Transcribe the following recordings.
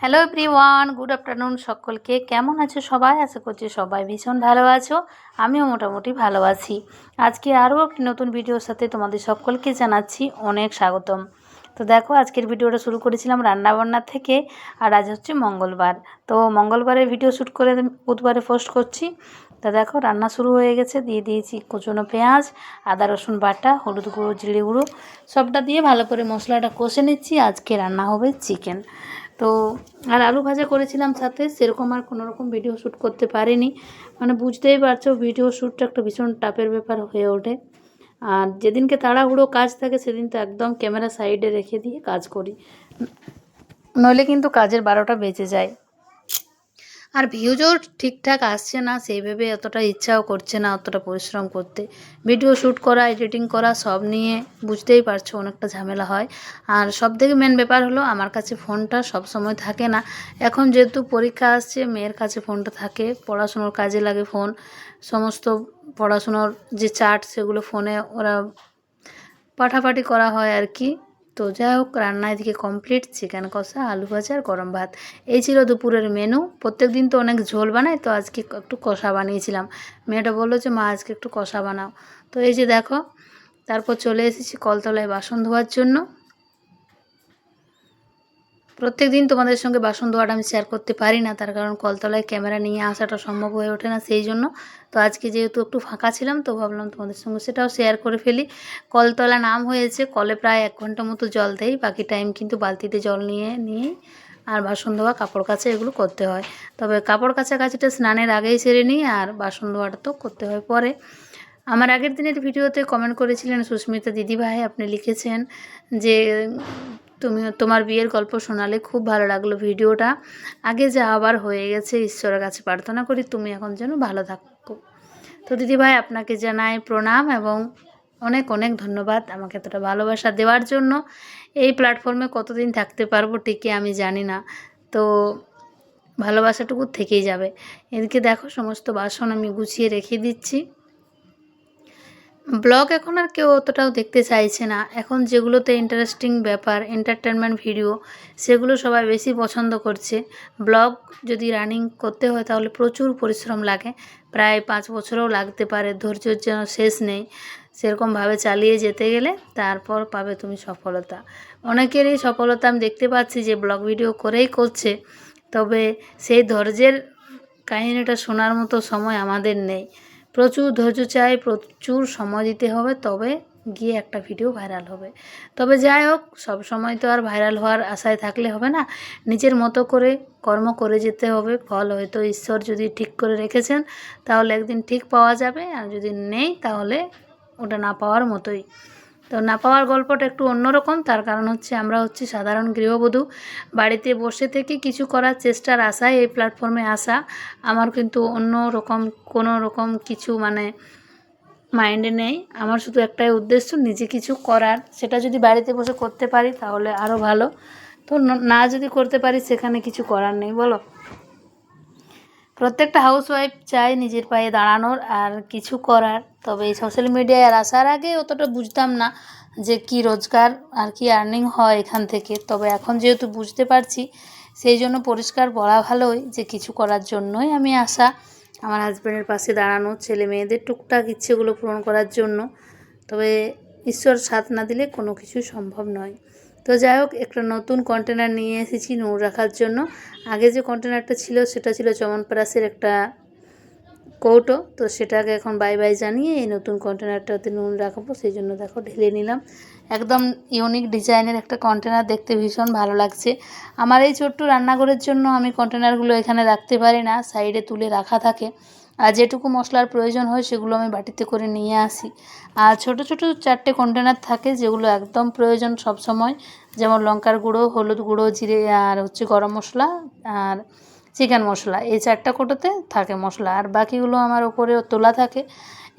Hello everyone good afternoon সকলকে। কেমন আছো সবাই? আশা করছি সবাই ভীষণ ভালো আছো। আমিও মোটামুটি ভালো আছি। আজকে আরও একটি নতুন ভিডিওর সাথে তোমাদের সকলকে জানাচ্ছি অনেক স্বাগতম। তো দেখো, আজকের ভিডিওটা শুরু করেছিলাম রান্নাবান্নার থেকে, আর আজ হচ্ছে মঙ্গলবার। তো মঙ্গলবারের ভিডিও শ্যুট করে বুধবারে পোস্ট করছি। তা দেখো, রান্না শুরু হয়ে গেছে। দিয়ে দিয়েছি কুচনো পেঁয়াজ, আদা, রসুন বাটা, হলুদ গুঁড়ো, জিরে গুঁড়ো, সবটা দিয়ে ভালো করে মশলাটা কষে নিচ্ছি। আজকে রান্না হবে চিকেন। তো আর আলু ভাজা করেছিলাম সাথে, সেরকম আর কোনো রকম ভিডিও শ্যুট করতে পারিনি। মানে বুঝতেই পারছ ভিডিও শ্যুটটা একটা ভীষণ টাপের ব্যাপার হয়ে ওঠে। আর যেদিনকে তাড়াহুড়ো কাজ থাকে, সেদিন তো একদম ক্যামেরা সাইডে রেখে দিয়ে কাজ করি। নইলে কিন্তু কাজের বারোটা বেঁচে যায়। আর ভিউজও ঠিকঠাক আসছে না সেইভাবে অতটা ইচ্ছাও করছে না, অতটা পরিশ্রম করতে। ভিডিও শ্যুট করা, এডিটিং করা, সব নিয়ে বুঝতেই পারছ অনেকটা ঝামেলা হয়। আর সব থেকে মেন ব্যাপার হলো, আমার কাছে ফোনটা সব সময় থাকে না। এখন যেহেতু পরীক্ষা আসছে, মেয়ের কাছে ফোনটা থাকে, পড়াশুনোর কাজে লাগে ফোন। সমস্ত পড়াশুনোর যে চার্ট সেগুলো ফোনে ওরা পাঠাপাঠি করা হয় আর কি। তো যাই হোক রান্না এদিকে কমপ্লিট চিকেন কষা, আলু ভাজা আর গরম ভাত। এই ছিল দুপুরের মেনু প্রত্যেক দিন তো অনেক ঝোল বানায় তো আজকে একটু কষা বানিয়েছিলাম। মেয়েটা বলল যে, মা, আজকে একটু কষা বানাও। তো এই যে দেখো, তারপর চলে এসেছি কলতলায় বাসন ধোয়ার জন্য। প্রত্যেক দিন তোমাদের সঙ্গে বাসন ধোয়াটা আমি শেয়ার করতে পারি না, তার কারণ কলতলায় ক্যামেরা নিয়ে আসাটা সম্ভব হয়ে ওঠে না সেই জন্য। তো আজকে যেহেতু একটু ফাঁকা ছিলাম, তো ভাবলাম তোমাদের সঙ্গে সেটাও শেয়ার করে ফেলি। কলতলা নাম হয়েছে, কলে প্রায় এক ঘণ্টা মতো জল দেয় বাকি টাইম কিন্তু বালতিতে জল নিয়ে নিয়ে আর বাসন ধোয়া, কাপড় কাচা এগুলো করতে হয়। তবে কাপড় কাছাকাছিটা স্নানের আগেই সেরে নিই আর বাসন ধোয়াটা তো করতে হয় পরে। আমার আগের দিনের ভিডিওতে কমেন্ট করেছিলেন সুস্মিতা দিদিভাই, আপনি লিখেছেন যে তুমি তোমার বিয়ের গল্প শোনালে খুব ভালো লাগল ভিডিওটা। আগে যা আবার হয়ে গেছে, ঈশ্বরের কাছে প্রার্থনা করি তুমি এখন যেন ভালো থাকো। তো দিদিভাই, আপনাকে জানাই প্রণাম এবং অনেক অনেক ধন্যবাদ আমাকে এতটা ভালোবাসা দেওয়ার জন্য। এই প্ল্যাটফর্মে কতদিন থাকতে পারব টিকে আমি জানি না। তো ভালোবাসাটুকু থেকেই যাবে। এদিকে দেখো, সমস্ত বাসন আমি গুছিয়ে রেখে দিচ্ছি। ব্লগ এখন আর কেউ অতটাও দেখতে চাইছে না। এখন যেগুলোতে ইন্টারেস্টিং ব্যাপার এন্টারটেনমেন্ট ভিডিও সেগুলো সবাই বেশি পছন্দ করছে। ব্লগ যদি রানিং করতে হয় তাহলে প্রচুর পরিশ্রম লাগে। প্রায় পাঁচ বছরও লাগতে পারে, ধৈর্যের যেন শেষ নেই। সেরকমভাবে চালিয়ে যেতে গেলে তারপর পাবে তুমি সফলতা। অনেকেরই সফলতা আমি দেখতে পাচ্ছি যে ব্লগ ভিডিও করেই করছে, তবে সেই ধৈর্যের কাহিনীটা শোনার মতো সময় আমাদের নেই। প্রচুর ধৈর্য চাই, প্রচুর সময় দিতে হবে, তবে গিয়ে একটা ভিডিও ভাইরাল হবে। তবে যাই হোক, সব সময় তো আর ভাইরাল হওয়ার আশায় থাকলে হবে না। নিজের মতো করে কর্ম করে যেতে হবে, ফল হয়তো ঈশ্বর যদি ঠিক করে রেখেছেন, তাহলে একদিন ঠিক পাওয়া যাবে, আর যদি নেই, তাহলে ওটা না পাওয়ার মতোই। তো না পাওয়ার গল্পটা একটু অন্যরকম, তার কারণ হচ্ছে আমরা হচ্ছে সাধারণ গৃহবধূ। বাড়িতে বসে থেকে কিছু করার চেষ্টার আশায় এই প্ল্যাটফর্মে আসা আমার কিন্তু অন্য রকম কোনো রকম কিছু মানে মাইন্ডে নেই। আমার শুধু একটাই উদ্দেশ্য, নিজে কিছু করার। সেটা যদি বাড়িতে বসে করতে পারি তাহলে আরও ভালো। তো না যদি করতে পারি সেখানে কিছু করার নেই, বলো? প্রত্যেকটা হাউসওয়াইফ চায় নিজের পায়ে দাঁড়ানোর আর কিছু করার। তবে এই সোশ্যাল মিডিয়ায় আসার আগে অতটা বুঝতাম না যে কি রোজগার আর কি আর্নিং হয় এখান থেকে। তবে এখন যেহেতু বুঝতে পারছি, সেই জন্য পরিষ্কার বলা ভালোই যে কিছু করার জন্যই আমি আসা। আমার হাজব্যান্ডের পাশে দাঁড়ানো, ছেলে মেয়েদের টুকটাক ইচ্ছেগুলো পূরণ করার জন্য। তবে ঈশ্বর সাথ না দিলে কোনো কিছু সম্ভব নয়। তো যাই হোক, একটা নতুন কন্টেনার নিয়ে এসেছি নুন রাখার জন্য। আগে যে কন্টেনারটা ছিল, সেটা ছিল চমনপ্রাসের একটা কৌটো। তো সেটাকে এখন বাই বাই জানিয়ে এই নতুন কন্টেনারটাতে নুন রাখব। সেই জন্য দেখো, ঢেলে নিলাম। একদম ইউনিক ডিজাইনের একটা কন্টেনার দেখতে ভীষণ ভালো লাগছে। আমার এই ছোট্ট রান্নাঘরের জন্য আমি কন্টেনারগুলো এখানে রাখতে পারি না সাইডে তুলে রাখা থাকে। আর যেটুকু মশলার প্রয়োজন হয় সেগুলো আমি বাটিতে করে নিয়ে আসি। আর ছোট ছোট চারটে কন্টেনার থাকে যেগুলো একদম প্রয়োজন সব সময় যেমন লঙ্কার গুঁড়ো, হলুদ গুঁড়ো, জিরে আর হচ্ছে গরম মশলা আর চিকেন মশলা। এই চারটা কোটোতে থাকে মশলা। আর বাকিগুলো আমার ওপরে তোলা থাকে।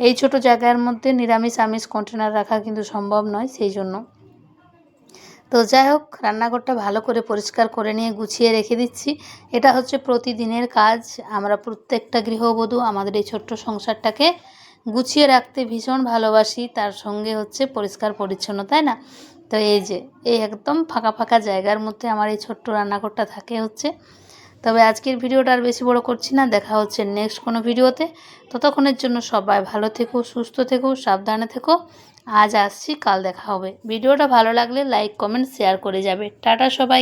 এই ছোট জায়গার মধ্যে নিরামিষ, আমিষ কন্টেনার রাখা কিন্তু সম্ভব নয়, সেই জন্য। তো যাই হোক, রান্নাঘরটা ভালো করে পরিষ্কার করে নিয়ে গুছিয়ে রেখে দিচ্ছি। এটা হচ্ছে প্রতিদিনের কাজ। আমরা প্রত্যেকটা গৃহবধূ আমাদের এই ছোট্ট সংসারটাকে গুছিয়ে রাখতে ভীষণ ভালোবাসি। তার সঙ্গে হচ্ছে পরিষ্কার পরিচ্ছন্ন, তাই না? তো এই যে, এই একদম ফাঁকা ফাঁকা জায়গার মধ্যে আমার এই ছোট্ট রান্নাঘরটা থাকে হচ্ছে। তবে আজকের ভিডিওটা আর বেশি বড় করছি না। দেখা হচ্ছে নেক্সট কোনো ভিডিওতে। ততক্ষণের জন্য সবাই ভালো থেকো, সুস্থ থেকো, সাবধানে থেকো। আজ আসছি, কাল দেখা হবে। ভিডিওটা ভালো লাগলে লাইক কমেন্ট শেয়ার করে যাবে। টাটা সবাই